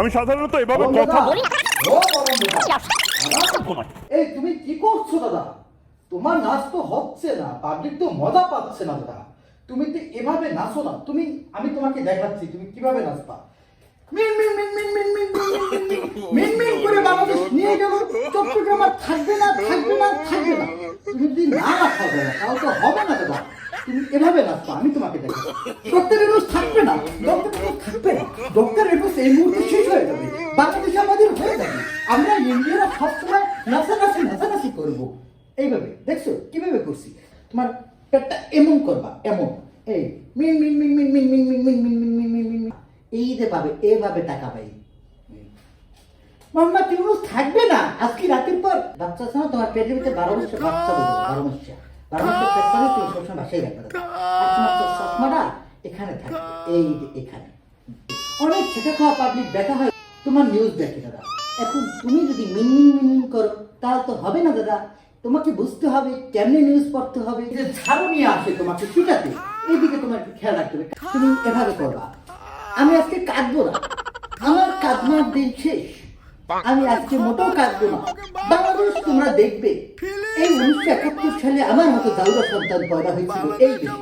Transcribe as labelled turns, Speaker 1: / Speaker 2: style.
Speaker 1: আমি সাধারণত এভাবে কথা বলি
Speaker 2: এই তুমি কি করছ দাদা তোমার নাচ তো হচ্ছে না পাবলিক তো মজা পাচ্ছে না দাদা তুমি তো এভাবে নাচো না তুমি আমি তোমাকে দেখাচ্ছি তুমি কীভাবে নাচবা মিন মিন মিন মিন মিন মিন মিন মিন মিন মিন মিন করে বাংলাদেশ নিয়ে গেল চট্টগ্রাম আর থাকবে না থাকবে না থাকবে না তুমি যদি না নাচাও দাদা তাহলে তো হবে না দাদা তুমি এভাবে নাচবা আমি তোমাকে দেখাচ্ছি ডক্টর ইউনুস থাকবে না ডক্টর থাকবে না ডক্টর ইউনুস এই মুহূর্তে আমরা ইন্ডিয়ারা সবসময় নাচানাচি নাচানাচি করব এইভাবে দেখছ কীভাবে করছি তোমার পেটটা এমন করবা এমন এই মিন মিন মিন মিন মিন মিন মিন মিন মিন মিন মিন মিন মিন এই যে পাবে এভাবে টাকা পাই মোহাম্মদ ইউনুস থাকবে না আজকে রাতের পর বাচ্চা আছে তোমার পেটের ভিতরে বারো মাসের বাচ্চা বলব বারো মাসে বারো মাসের পেট পালে তুমি সবসময় বাসায় রাখবে আর তোমার চশমাটা এখানে থাকবে এই এখানে অনেক ছেঁকা খাওয়া পাবলিক দেখা হয় তোমার নিউজ দেখে দাদা এখন তুমি যদি মিনমিন মিনমিন করো, তাহলে তো হবে না দাদা। তোমাকে বুঝতে হবে, কেমনে নিউজ পড়তে হবে। যে ঝাড়ু নিয়ে আসে তোমাকে শিখাতে এইদিকে তোমার খেয়াল রাখতে হবে। তুমি এভাবে করবা। আমি আজকে কাঁদবো না। আমার কাঁদনার দিন শেষ। আমি আজকে মোটেও কাঁদবো না। বাংলাদেশ তোমরা দেখবে, এই উনিশশো একাত্তর সালে আমার মতো দাউরা সন্তান পয়দা হয়েছিল। এই দেশে